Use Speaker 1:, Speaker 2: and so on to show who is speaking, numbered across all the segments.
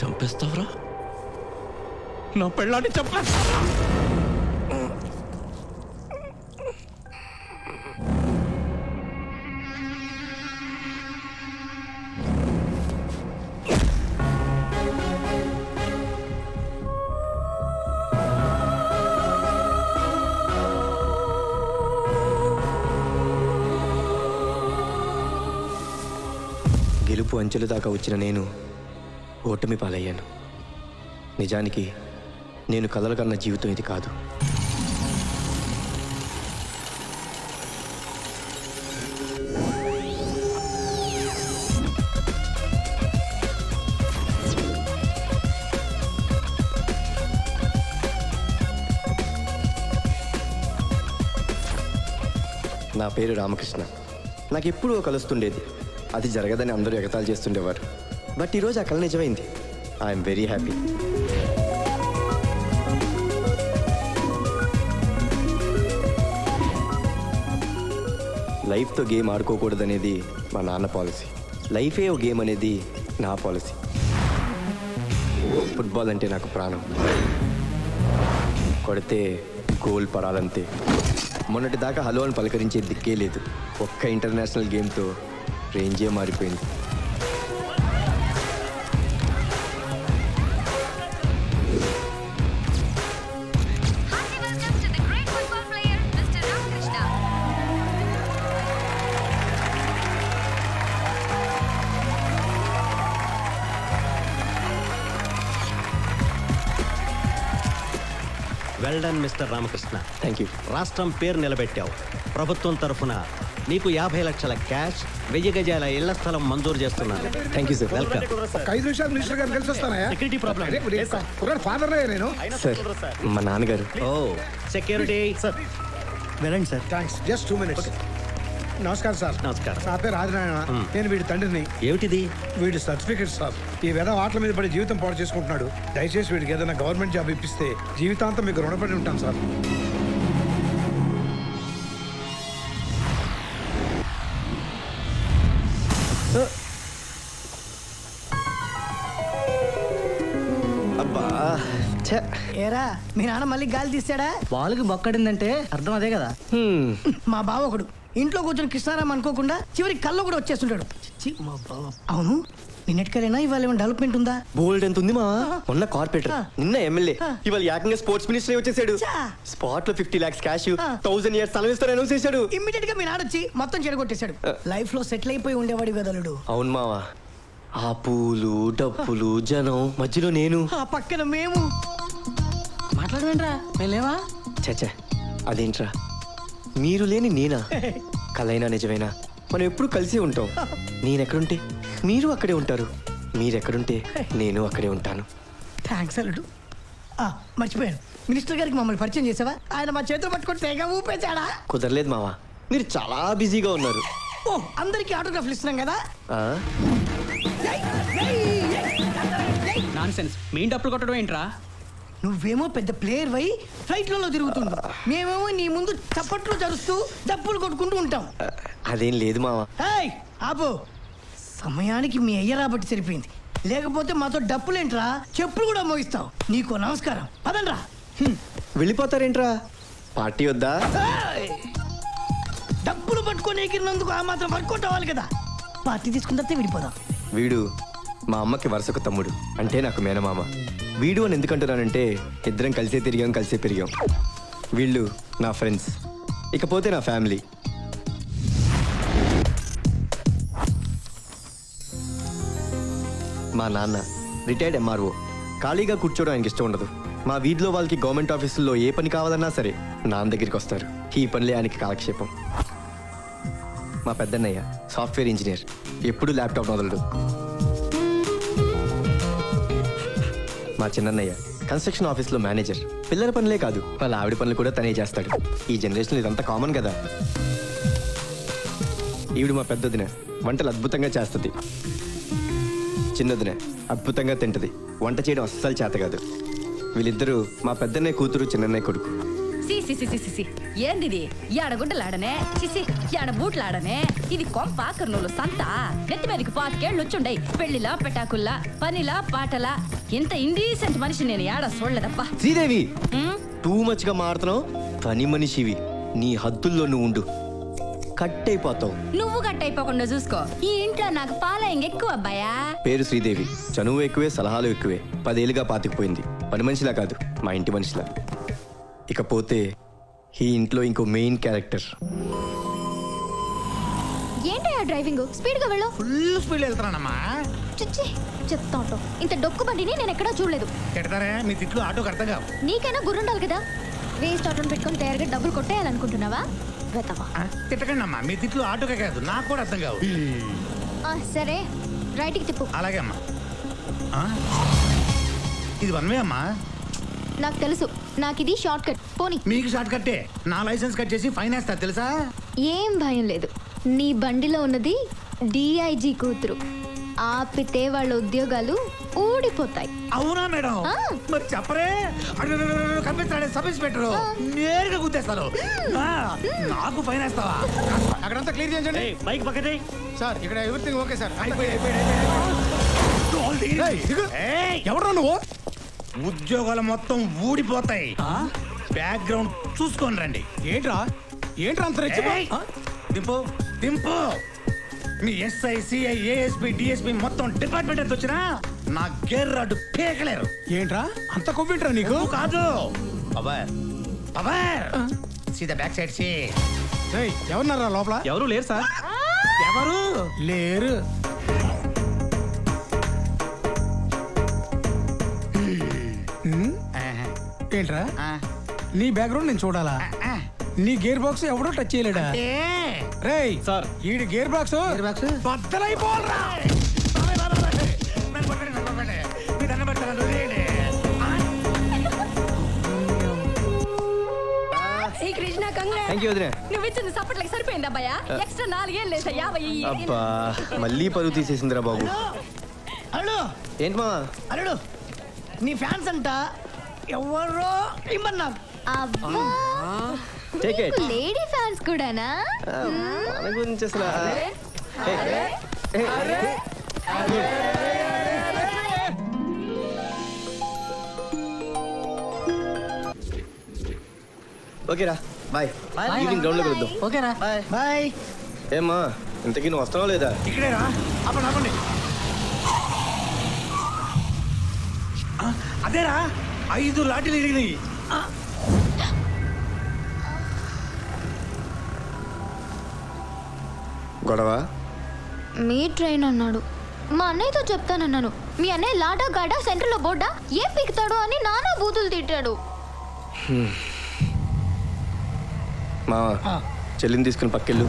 Speaker 1: చంపేస్తావరా? నా పెళ్ళాన్ని చంపేస్తావరా
Speaker 2: గెలుపు అంచెలు దాకా వచ్చిన నేను ఓటమి పాలయ్యాను. నిజానికి నేను కలలు కన్న జీవితం ఇది కాదు. నా పేరు రామకృష్ణ. నాకు ఎప్పుడూ కలుస్తుండేది. అది జరగదని అందరూ ఎగతాలు చేస్తుండేవారు. బట్ ఈరోజు ఆ కళ నిజమైంది. ఐఎమ్ వెరీ హ్యాపీ లైఫ్తో గేమ్ ఆడుకోకూడదనేది మా నాన్న పాలసీ. లైఫే ఓ గేమ్ అనేది నా పాలసీ. ఫుట్బాల్ అంటే నాకు ప్రాణం. కొడితే గోల్ పడాలంతే మొన్నటి దాకా హలో అని పలకరించే దిక్కే లేదు. ఒక్క ఇంటర్నేషనల్ గేమ్తో రేంజే మారిపోయింది.
Speaker 3: Well done mister Ramakrishna.
Speaker 2: Thank you
Speaker 3: రాష్ట్రం పేరు నిలబెట్టావు. ప్రభుత్వం తరఫున నీకు యాభై లక్షల క్యాష్ వెయ్యి గజాల ఇళ్ళ స్థలం మంజూరు చేస్తున్నాను.
Speaker 2: థ్యాంక్ యూ సార్
Speaker 3: వెల్కమ్
Speaker 4: ఒక ఐదు నిమిషాలు మినిస్టర్ గారు కలిసి. అదే, ఇప్పుడు కుర్రాడు ఫాదర్ నేను.
Speaker 2: సార్ మా నాన్నగారు.
Speaker 3: ఓ సెక్యూరిటీ వెళ్ళండి sir
Speaker 4: thanks just two minutes నమస్కారం సార్.
Speaker 3: నమస్కారం.
Speaker 4: నా పేరు ఆదినారాయణ నేను వీడి తండ్రిని.
Speaker 3: ఏమిటిది?
Speaker 4: వీడి సర్టిఫికెట్ సార్. ఈ విధ ఆటల మీద పడి జీవితం పాడు చేసుకుంటున్నాడు. దయచేసి వీడికి ఏదైనా గవర్నమెంట్ జాబ్ ఇప్పిస్తే జీవితాంతం మీకు రుణపడి ఉంటాను సార్.
Speaker 2: అబ్బా.
Speaker 5: ఏరా మీ నాన్న మళ్ళీ గాలి తీస్తాడా
Speaker 6: వాళ్ళకి బొక్కడిందంటే అర్థం అదే కదా.
Speaker 5: మా బావ ఒకడు ఇంట్లో కూర్చొని కృష్ణారాం అనుకోకుండా చివరికి కళ్ళు కూడా వచ్చేస్తుంటాడు. అవును నిన్నటికైనా ఇవాళ ఏమైనా డెవలప్మెంట్ ఉందా?
Speaker 2: బోల్డ్ ఎంత ఉంది మా? మొన్న కార్పొరేటర్. నిన్న ఎమ్మెల్యే. ఇవాళ ఏకంగా స్పోర్ట్స్ మినిస్టర్ వచ్చేసాడు. స్పాట్లో fifty lakhs cash. Thousand years తల ఇస్తారు అనౌన్స్ చేశాడు.
Speaker 5: ఇమ్మీడియట్గా మీ నాన్న వచ్చి మొత్తం చెడగొట్టేశాడు. లైఫ్లో సెటిల్ అయిపోయి ఉండేవాడి వెదలుడు
Speaker 2: అవును మావా. ఆ పూలు డప్పులు జనం మధ్యలో నేను.
Speaker 5: ఆ పక్కన మేము.
Speaker 6: మాట్లాడమేంట్రా మేలేవా
Speaker 2: చచ్చా అదేంట్రా? మీరు లేని నేనా? కలైనా నిజమేనా? మనం ఎప్పుడు కలిసే ఉంటాం. నేనెక్కడుంటే? మీరు అక్కడే ఉంటారు. మీరెక్కడుంటే? నేను అక్కడే ఉంటాను.
Speaker 5: థ్యాంక్స్ అల్లుడు. ఆ, మర్చిపోయాను. మినిస్టర్ గారికి మమ్మల్ని పరిచయం చేసావా? ఆయన మా చేతులు పట్టుకొని తెగ ఊపేశాడా?
Speaker 2: కుదరలేదు మావా. మీరు చాలా బిజీగా ఉన్నారు.
Speaker 5: ఓ అందరికి ఆటోగ్రాఫ్లు ఇస్తున్నాం కదా?
Speaker 2: ఆ?
Speaker 6: నాన్ సెన్స్ మీ డప్పులు కొట్టడం ఏంట్రా?
Speaker 5: నువ్వేమో పెద్ద ప్లేయర్ వై ఫ్లైట్లలో తిరుగుతుంది మేమేమో నీ ముందు చప్పట్లు జరుస్తూ డప్పులు కొట్టుకుంటూ ఉంటాం.
Speaker 2: అదేం లేదు మావా.
Speaker 5: ఆపు. సమయానికి మీ అయ్య రాబట్టి సరిపోయింది. లేకపోతే మాతో డప్పులేంట్రా? చెప్పులు కూడా మోగిస్తావు నీకు నమస్కారం. పదండ్రా.
Speaker 2: వెళ్ళిపోతారేంట్రా? పార్టీ వద్దా!
Speaker 5: డప్పులు పట్టుకొని ఎగిరినందుకు ఆ మాత్రం వర్కౌట్ అవ్వాలి కదా. పార్టీ తీసుకున్న తర్వాత
Speaker 2: వీడు మా అమ్మకి వరుసకు తమ్ముడు. అంటే నాకు మేనమామ. వీడు అని ఎందుకంటున్నానంటే ఇద్దరం కలిసే తిరిగాం కలిసే పెరిగాం. వీళ్ళు నా ఫ్రెండ్స్. ఇకపోతే నా ఫ్యామిలీ. మా నాన్న రిటైర్డ్ ఎంఆర్ఓ ఖాళీగా కూర్చోవడం ఆయనకి ఇష్టం ఉండదు. మా వీధిలో వాళ్ళకి గవర్నమెంట్ ఆఫీసుల్లో ఏ పని కావాలన్నా సరే నాన్న దగ్గరికి వస్తారు. ఈ పనులే ఆయనకి కాలక్షేపం. మా పెద్దన్నయ్య సాఫ్ట్వేర్ ఇంజనీర్. ఎప్పుడు ల్యాప్టాప్ వదలడు మా చిన్నన్నయ్య. కన్స్ట్రక్షన్ ఆఫీస్లో మేనేజర్. పిల్లల పనులే కాదు వాళ్ళ ఆవిడ పనులు కూడా తనే చేస్తాడు. ఈ జనరేషన్లో ఇదంతా కామన్ కదా. ఈవిడ మా పెద్దదిన. వంటలు అద్భుతంగా చేస్తుంది. చిన్నదిన అద్భుతంగా తింటది. వంట చేయడం అస్సలు చేత కాదు. వీళ్ళిద్దరూ మా పెద్దన్నయ్య కూతురు చిన్నన్నయ్య కొడుకు.
Speaker 7: సి సి సి సి సి, సి. ఏందిది? యాడ గుడ్డలాడనే సిసి యాడ బూట్లాడనే? ఇది కొంప కర్నూలు సంత. నెత్తి మీదకి పాతికేళ్ళు వచ్చుండయి పెళ్ళిలా పెటాకుల్లా పనిలా పాటలా. ఇంత ఇండీసెంట్ మనిషి నేను యాడ చూడలేదప్పా.
Speaker 2: శ్రీదేవి! టూ మచ్గా మాడుతున్నావు పని మనిషివి. నీ హద్దుల్లో నువ్వు ఉండు. కట్ అయిపోతావు
Speaker 7: నువ్వు గట్టయిపోకుండా చూసుకో. ఈ ఇంట్లో నాకు పాలయం ఎక్కువ అబ్బాయా?
Speaker 2: పేరు శ్రీదేవి. చనువు ఎక్కువే సలహాలు ఎక్కువే. పదేళ్ళుగా పాతికిపోయింది. పని మనిషిలా కాదు మా ఇంటి మనిషిలా. ఇకపోతే ఈ ఇంట్లో ఇంకో మెయిన్ క్యారెక్టర్
Speaker 8: ఏంటయ్యా డ్రైవింగ్? స్పీడ్గా వెళ్ళు
Speaker 9: ఫుల్ స్పీడ్ వెళ్తున్నానమ్మా.
Speaker 8: చిచ్చి చెప్తా ఉంటావు ఇంత డొక్కు బండిని నేను ఎక్కడా చూడలేదు.
Speaker 9: తిడతారే మీ తిట్లు ఆటోకి అర్థం కావు.
Speaker 8: నీకైనా గుర్రుండాలి కదా? వేస్ట్ ఆటోని పెట్టుకొని తయారుగా డబ్బులు కొట్టేయాలనుకుంటున్నావా? వెతవా?
Speaker 9: తిట్టకండి అమ్మా మీ తిట్లు ఆటోకే కాదు నాకు కూడా అర్థం కావు.
Speaker 8: ఆ, సరే. రైట్కి తిప్పు
Speaker 9: అలాగే అమ్మా. ఆ? ఇది వన్ వే అమ్మా.
Speaker 8: నాకు తెలుసు. నాకు ఇది షార్ట్ కట్ పోనీ.
Speaker 9: మీకు షార్ట్ కట్టే నా లైసెన్స్ కట్ చేసి ఫైన్ వేస్తా తెలుసా?
Speaker 8: ఏం భయం లేదు. నీ బండిలో ఉన్నది డిఐజీ కూతురు. ఆపితే వాళ్ళ ఉద్యోగాలు ఊడిపోతాయి.
Speaker 9: అవునా మేడం?
Speaker 8: ఆ.
Speaker 9: మరి చెప్పరే? కనిపిస్తాడే సబ్ ఇన్స్పెక్టర్ నేరుగా గుద్దేస్తాను ఆ, నాకు ఫైన్ వేస్తావా?
Speaker 4: అక్కడంతా క్లియర్ చేయండి.
Speaker 3: బైక్ పక్కనే
Speaker 4: సార్ ఇక్కడ ఎవ్రీథింగ్ ఓకే సార్.
Speaker 9: అయిపోయి, అయిపోయి,
Speaker 4: ఎవరు నువ్వు?
Speaker 9: ఉద్యోగాలు మొత్తం ఊడిపోతాయి. బ్యాక్గ్రౌండ్ చూసుకొని రండి.
Speaker 4: ఏంట్రా? ఏంట్రా అంత
Speaker 9: ఏయ్, దింపు. దింపు! మీ ఎస్ఐ సిఐ ఏఎస్పి డిఎస్పి మొత్తం డిపార్ట్మెంట్ ఎంత వచ్చినా నా గేర్ రాడ్డు పీకలేరు.
Speaker 4: ఏంట్రా? అంత కొవ్వింట్రా నీకు?
Speaker 9: నువ్వు కాదు? పవర్. పవర్! సీదా బ్యాక్ సైడ్ సి
Speaker 4: ఏయ్, ఎవరున్నారా లోపల?
Speaker 6: ఎవరు లేరు సార్?
Speaker 9: ఎవరు?
Speaker 4: లేరు. ఏంట్రా?
Speaker 9: ఆ,
Speaker 4: నీ బ్యాక్గ్రౌండ్ నేను చూడాలా?
Speaker 9: ఆ.
Speaker 4: నీ గేర్ బాక్స్ ఎవడో టచ్ చేయలేడా? రేయ్
Speaker 6: సార్.
Speaker 4: ఈడి గేర్ బాక్స్
Speaker 9: గేర్. ఆ,
Speaker 7: ఈ కృష్ణ కంగ్రా.
Speaker 2: థ్యాంక్ యూ వదిలే
Speaker 7: నువ్వు ఇచ్చింది సప్పట్లకి సరిపోయింది అబ్బాయా? ఎక్స్ట్రా నాలుగేళ్ళు లేదా యాభై
Speaker 2: అబ్బా మళ్ళీ పరువు తీసేసిందిరా బాబు.
Speaker 5: అల్లుడు.
Speaker 2: ఏంటి మా
Speaker 5: అల్లుడు నీ ఫ్యాన్స్ అంట ఎవరో ఇమ్మన్నారు
Speaker 8: అబ్బా
Speaker 2: Take it.
Speaker 8: లేడీ ఫ్యాన్స్ కూడానా?
Speaker 2: మన గురించి అసలు ఓకేరా బాయ్. ఈవినింగ్ గ్రౌండ్లో కలుద్దాం
Speaker 5: ఓకేరా. బాయ్.
Speaker 2: ఏమ్మా ఇంతకీ నువ్వు వస్తున్నావు లేదా?
Speaker 9: ఇక్కడేరా ఆపండి. ఆ, అదేరా. ఐదు లాఠీలు ఇరిగినాయి.
Speaker 2: గొడవ?
Speaker 8: మీ ట్రైన్ అన్నాడు. మా అన్నయ్యతో చెప్తానన్నాను. మీ అన్నయ్య లాడా గాడా సెంటర్లో బోర్డా ఏ పీకుతాడు అని నానా బూతులు తిట్టాడు.
Speaker 2: మా చెల్లిని తీసుకుని పక్కెళ్ళు.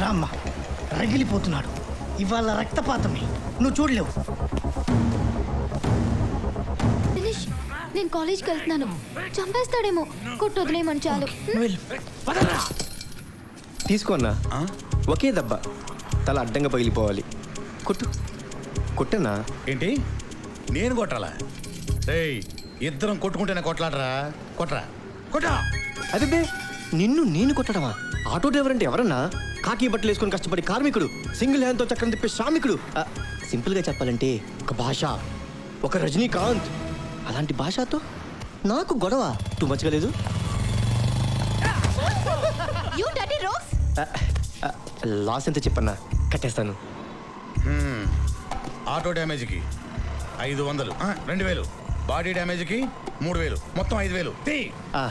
Speaker 5: రామ్మా రగిలిపోతున్నాడు. ఇవాళ రక్తపాతమే. నువ్వు చూడలేవు.
Speaker 8: నేను కాలేజ్కి వెళ్తున్నాను. చంపేస్తాడేమో. కొట్టు వదిలేయమని చాలు.
Speaker 5: నువ్వు వెళ్ళు.
Speaker 2: తీసుకో అన్నా.
Speaker 9: ఆ?
Speaker 2: ఒకే దెబ్బ. తల అడ్డంగా పగిలిపోవాలి. కొట్టు. కొట్టన్నా?
Speaker 9: ఏంటి? నేను కొట్టాలా? ఏయ్ ఇద్దరం కొట్టుకుంటేనే కొట్లాడరా? కొట్రా. కొట్టా.
Speaker 2: అదే నిన్ను నేను కొట్టడమా? ఆటో డ్రైవర్ అంటే ఎవరన్నా? కాకి బట్టలు వేసుకొని కష్టపడి కార్మికుడు సింగిల్ హ్యాండ్తో చక్రం తిప్పే శ్రామికుడు. సింపుల్గా చెప్పాలంటే ఒక భాష ఒక రజనీకాంత్. అలాంటి భాషతో? నాకు గొడవ. టూ మచ్గా లేదు?
Speaker 8: యూ డర్టీ రోక్స్
Speaker 2: లాస్ ఎంత చెప్పన్నా? కట్టేస్తాను.
Speaker 9: ఆటో డ్యామేజ్కి ఐదు వందలు. ఆ, రెండు వేలు. బాడీ డ్యామేజ్కి మూడు వేలు. మొత్తం ఐదు వేలు. తీ!
Speaker 2: ఆ,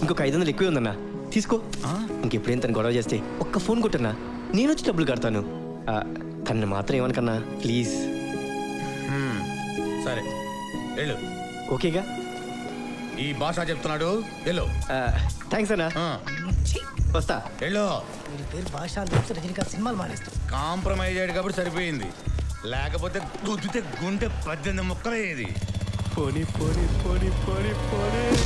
Speaker 2: ఇంకొక ఐదు వందలు ఎక్కువే ఉందన్నా. తీసుకో.
Speaker 9: ఆ?
Speaker 2: ఇంకెప్పుడేం తను గొడవ చేస్తే ఒక్క ఫోన్ కొట్టన్నా. నేను వచ్చి డబ్బులు కడతాను. ఆ, తనని మాత్రం ఏమనకన్నా. ప్లీజ్.
Speaker 9: సరే. వెళ్ళు.
Speaker 2: ఓకేగా?
Speaker 9: ఈ భాష చెప్తున్నాడు వెళ్ళు.
Speaker 2: థ్యాంక్స్ అన్నా.
Speaker 9: ఆ,
Speaker 2: వస్తా.
Speaker 9: వెళ్ళు.
Speaker 5: వీరి పేరు భాష అని తెలిసి రజనీకాంత్ సినిమాలు మానేస్తాం
Speaker 9: కాంప్రమైజ్ అయ్యాడు కాబట్టి సరిపోయింది. లేకపోతే గుద్దితే గుండె పద్దెనిమిది ముక్కలయ్యేది.
Speaker 2: పోనీ పోనీ పోనీ పోనీ పోనీ.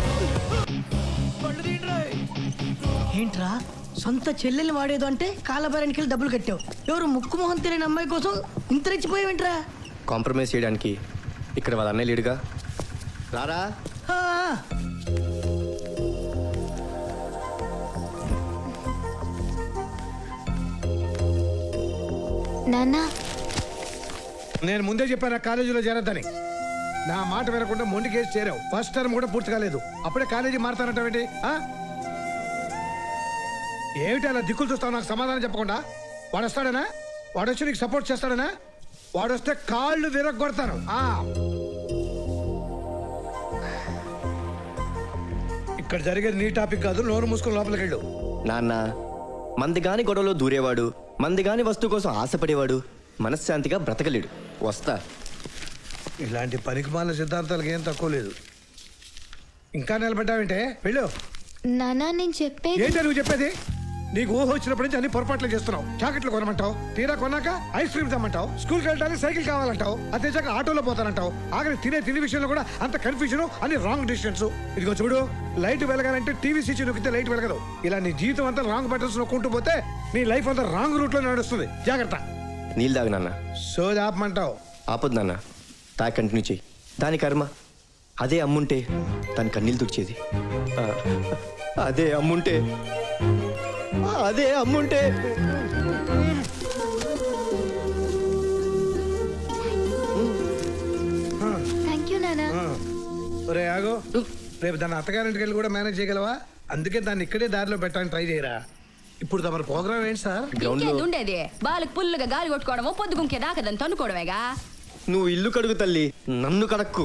Speaker 5: ఏంట్రా? సొంత చెల్లెల్ని వాడేదో అంటే కాలబేరానికి వెళ్ళి డబ్బులు కట్టావు. ఎవరు ముక్కు మొహం తెలియని అమ్మాయి కోసం ఇంత రెచ్చిపోయావేంట్రా?
Speaker 2: కాంప్రమైజ్ చేయడానికి ఇక్కడ వాళ్ళ అన్నయ్య లేడుగా. రారా?
Speaker 4: నేను ముందే చెప్పాను ఆ కాలేజీలో చేరద్దని నా మాట వినకుండా మొండి కేసు చేరావు. ఫస్ట్ టర్మ్ కూడా పూర్తి కాలేదు. అప్పుడే కాలేజీ మారుతానంటావేంటి ఏమిటి అలా దిక్కులు చూస్తావు? నాకు సమాధానం చెప్పకుండా. వాడు వస్తాడనా? వాడు వచ్చి నీకు సపోర్ట్ చేస్తాడనా? వాడు వస్తే కాళ్ళు విరగొడతాను ఆ. ఇక్కడ జరిగేది నీ టాపిక్ కాదు నోరు మూసుకొని లోపలికి వెళ్ళు.
Speaker 2: నాన్న మంది గాని గొడవలో దూరేవాడు మంది గాని వస్తువు కోసం ఆశపడేవాడు మనశ్శాంతిగా బ్రతకలేడు. వస్తా.
Speaker 4: ఇలాంటి పనికిమాల సిద్ధాంతాలకు ఏం తక్కువ లేదు. ఇంకా నిలబడ్డావేంటే? వెళ్ళు.
Speaker 8: నాన్న నేను చెప్పేది
Speaker 4: ఏంటో నువ్వు చెప్పేది? నీకు ఊహ వచ్చినప్పటి నుంచి అన్ని పొరపాట్లు చేస్తున్నావు. జాకెట్లు కొనమంటావు. తీరా కొన్నాక ఐస్ క్రీమ్ తెమ్మంటావు స్కూల్కి వెళ్ళడానికి సైకిల్ కావాలంటావు. అది తెచ్చాక ఆటోలో పోతానంటావు. ఆఖరి తినే తినే విషయంలో కూడా అంత కన్ఫ్యూజన్ అన్ని రాంగ్ డిసిషన్స్ ఇదిగో చూడు లైట్ వెలగాలంటే టీవీ స్విచ్ నొక్కితే లైట్ వెలగదు. ఇలా నీ జీవితం అంతా రాంగ్ బటన్స్ నొక్కుంటూ పోతే నీ లైఫ్ అంతా రాంగ్ రూట్లో నడుస్తుంది. జాగ్రత్త.
Speaker 2: నీళ్ళు తాగు నాన్న.
Speaker 4: సోది ఆపమంటావు.
Speaker 2: ఆపొద్దు నాన్న. తా కంటిన్యూ చెయ్యి దాని కర్మ. అదే అమ్ముంటే తన కన్నీళ్ళు తుడిచేది. అదే అమ్ముంటే అదే అమ్ముంటే.
Speaker 8: థ్యాంక్ యూ నాన్న
Speaker 4: ఒరే ఆగో. రేపు దాన్ని అత్తగారింటికి వెళ్ళి కూడా మేనేజ్ చేయగలవా? అందుకే దాన్ని ఇక్కడే దారిలో పెట్టడానికి ట్రై చేయరా. ఇప్పుడు తమ ప్రోగ్రామ్ ఏంటి సార్?
Speaker 7: ఇంకేంది ఉండేది. బాలకు పుల్లుగా గాలి కొట్టుకోవడము పొద్దుగుంకే దాకా దాన్ని తన్నుకోవడమేగా?
Speaker 2: నువ్వు ఇల్లు కడుగు తల్లి. నన్ను కడక్కు.